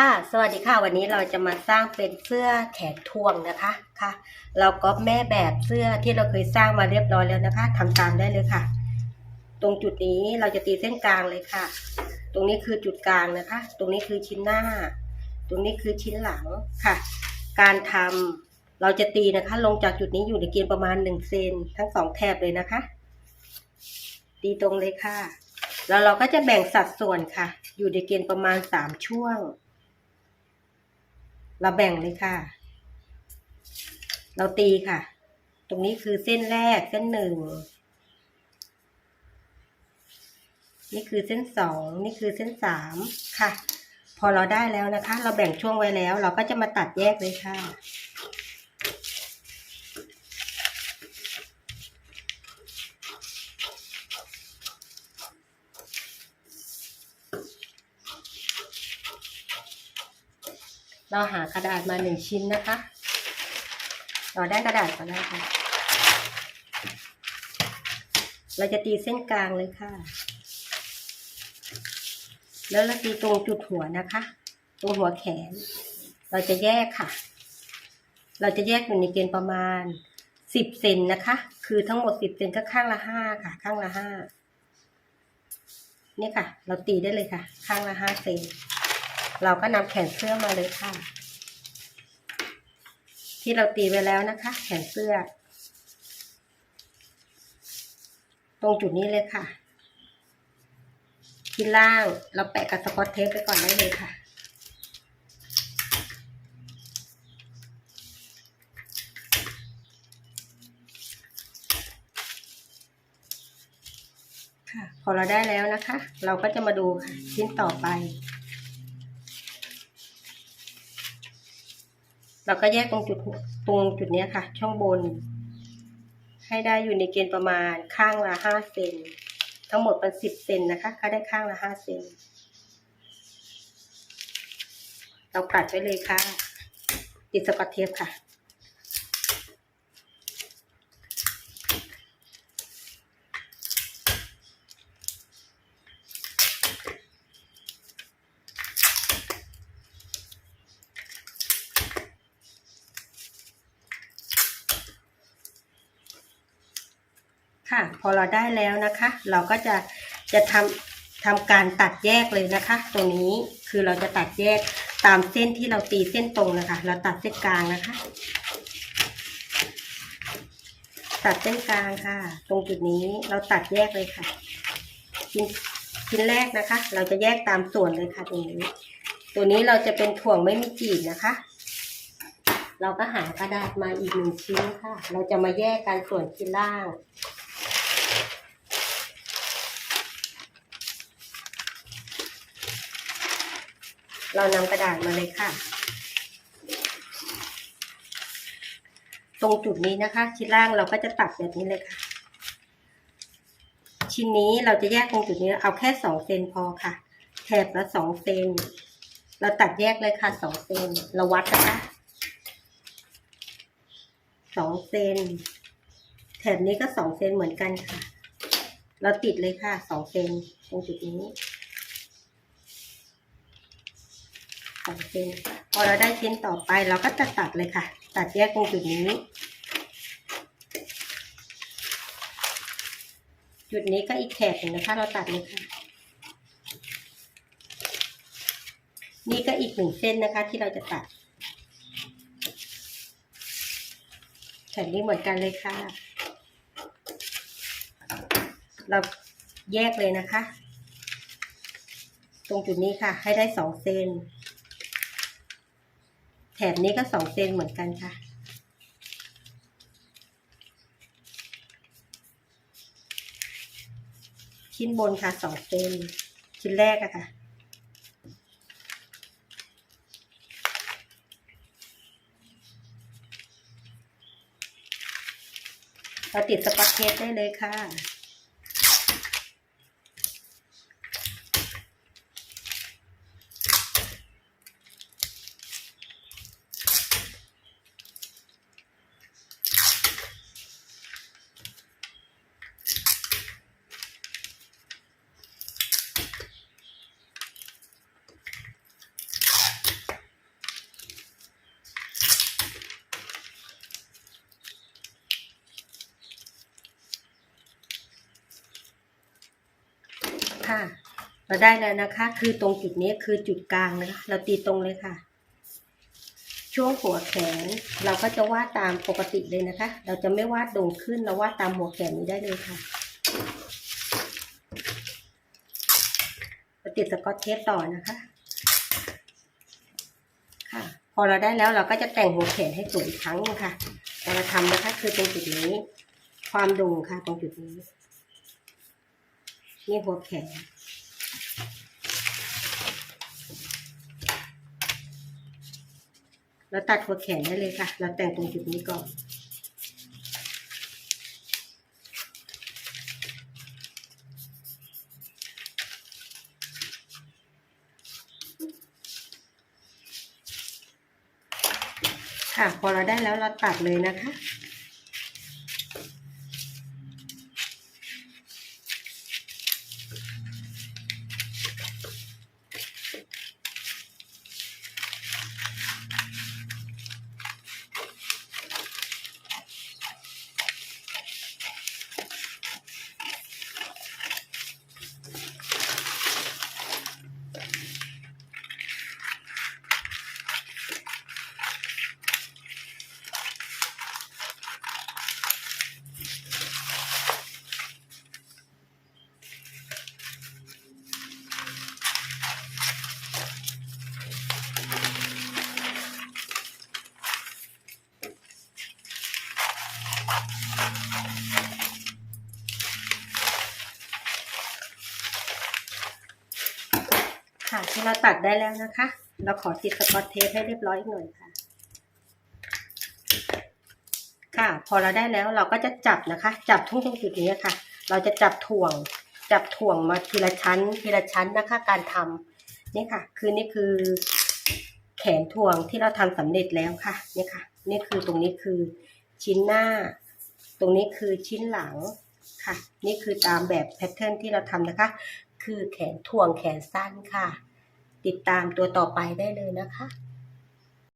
ค่ะ สวัสดีค่ะ วันนี้เราจะมาสร้างเป็นเสื้อแขนทวงนะคะ ค่ะ เราก็แม่แบบเสื้อที่เราเคยสร้างมาเรียบร้อยแล้วนะคะทำตามได้เลยค่ะ ตรงจุดนี้เราจะตีเส้นกลางเลยค่ะ ตรงนี้คือจุดกลางนะคะ ตรงนี้คือชิ้นหน้า ตรงนี้คือชิ้นหลังค่ะ การทำเราจะตีนะคะ ลงจากจุดนี้อยู่ในเกณฑ์ประมาณหนึ่งเซนทั้งสองแถบเลยนะคะ ตีตรงเลยค่ะ แล้วเราก็จะแบ่งสัดส่วนค่ะ อยู่ในเกณฑ์ประมาณสามช่วง เราแบ่งเลยค่ะ เราตีค่ะ ตรงนี้คือเส้นแรกเส้นหนึ่ง นี่คือเส้นสอง นี่คือเส้นสามค่ะ พอเราได้แล้วนะคะ เราแบ่งช่วงไว้แล้ว เราก็จะมาตัดแยกเลยค่ะ เราหากระดาษมาหนึ่งชิ้นนะคะ เราได้กระดาษมาแล้วค่ะ เราจะตีเส้นกลางเลยค่ะ แล้วเราตีตรงจุดหัวนะคะ ตรงหัวแขน เราจะแยกค่ะ เราจะแยกอยู่ในเกณฑ์ประมาณสิบเซนนะคะ คือทั้งหมดสิบเซนก็ข้างละห้าค่ะ ข้างละห้านี่ค่ะ เราตีได้เลยค่ะ ข้างละห้าเซน เราก็นำแขนเสื้อมาเลยค่ะ ที่เราตีไปแล้วนะคะ แขนเสื้อ ตรงจุดนี้เลยค่ะ ที่ล่างเราแปะกับสกอตเทปไปก่อนได้เลยค่ะค่ะพอเราได้แล้วนะคะ เราก็จะมาดูค่ะชิ้นต่อไป เราก็แยกตรงจุดตรงจุดนี้ค่ะ ช่องบน ให้ได้อยู่ในเกณฑ์ประมาณข้างละห้าเซนทั้งหมดเป็นสิบเซนนะคะเขาได้ข้างละห้าเซนเราปัดไว้เลยค่ะติดสกอตเทปค่ะ ค่ะ พอเราได้แล้วนะคะ เราก็จะจะทำทำการตัดแยกเลยนะคะ ตรงนี้คือเราจะตัดแยกตามเส้นที่เราตีเส้นตรงนะคะ เราตัดเส้นกลางนะคะ ตัดเส้นกลางค่ะ ตรงจุดนี้เราตัดแยกเลยค่ะชิ้นชิ้นแรกนะคะ เราจะแยกตามส่วนเลยค่ะตรงนี้ ตัวนี้เราจะเป็นถ่วงไม่มีจีบนะคะเราก็หากระดาษมาอีกหนึ่งชิ้นค่ะ เราจะมาแยกกันส่วนชิ้นล่าง เรานำกระดาษมาเลยค่ะ ตรงจุดนี้นะคะ ชิ้นล่างเราก็จะตัดแบบนี้เลยค่ะ ชิ้นนี้เราจะแยกตรงจุดนี้เอาแค่สองเซนพอค่ะ แถบละสองเซนเราตัดแยกเลยค่ะสองเซนเราวัดนะคะสองเซนแถบนี้ก็สองเซนเหมือนกันค่ะ เราติดเลยค่ะสองเซนตรงจุดนี้ สอเซนพอเราได้ชิ้นต่อไปเราก็จะตัดเลยค่ะ ตัดแยกตรงจุดนี้ จุดนี้ก็อีกแถบหนึ่งนะคะ เราตัดเลยค่ะ นี่ก็อีกหนึ่งเส้นนะคะ ที่เราจะตัดแถบนี้เหมือนกันเลยค่ะ เราแยกเลยนะคะ ตรงจุดนี้ค่ะ ให้ได้สองเซน แถบนี้ก็สองเซนเหมือนกันค่ะ ชิ้นบนค่ะสองเซนชิ้นแรกอะค่ะเราติดสกอตเทปได้เลยค่ะ ค เราได้แล้วนะคะ คือตรงจุดนี้คือจุดกลางนะคะ เราตีตรงเลยค่ะ ช่วงหัวแขนเราก็จะวาดตามปกติเลยนะคะ เราจะไม่วาดโด่งขึ้นเราวาดตามหัวแขนนี้ได้เลยค่ะเราติดสกอตเทปต่อนะคะ ค่ะ พอเราได้แล้วเราก็จะแต่งหัวแขนให้สวยอีกครั้งหนึงค่ะแต่เราทำนะคะ คือตรงจุดนี้ ความโด่งค่ะตรงจุดนี้ นี่หัวแขนเราตัดหัวแขนได้เลยค่ะ เราแต่งตรงจุดนี้ก่อนค่ะพอเราได้แล้วเราตัดเลยนะคะ เราตัดได้แล้วนะคะ เราขอติดสกอตเทปให้เรียบร้อยอีกหน่อยค่ะ ค่ะ พอเราได้แล้วเราก็จะจับนะคะ จับทุ่งตรงจุดนี้ค่ะ เราจะจับถ่วง จับถ่วงมาทีละชั้น ทีละชั้นนะคะ การทำนี่ค่ะ คือนี่คือ แขนถ่วงที่เราทำสำเร็จแล้วค่ะนี่ค่ะ นี่คือตรงนี้คือชิ้นหน้า ตรงนี้คือชิ้นหลังค่ะ นี่คือตามแบบแพทเทิร์นที่เราทำนะคะ คือแขนถ่วงแขนสั้นค่ะ ติดตามตัวต่อไปได้เลยนะคะ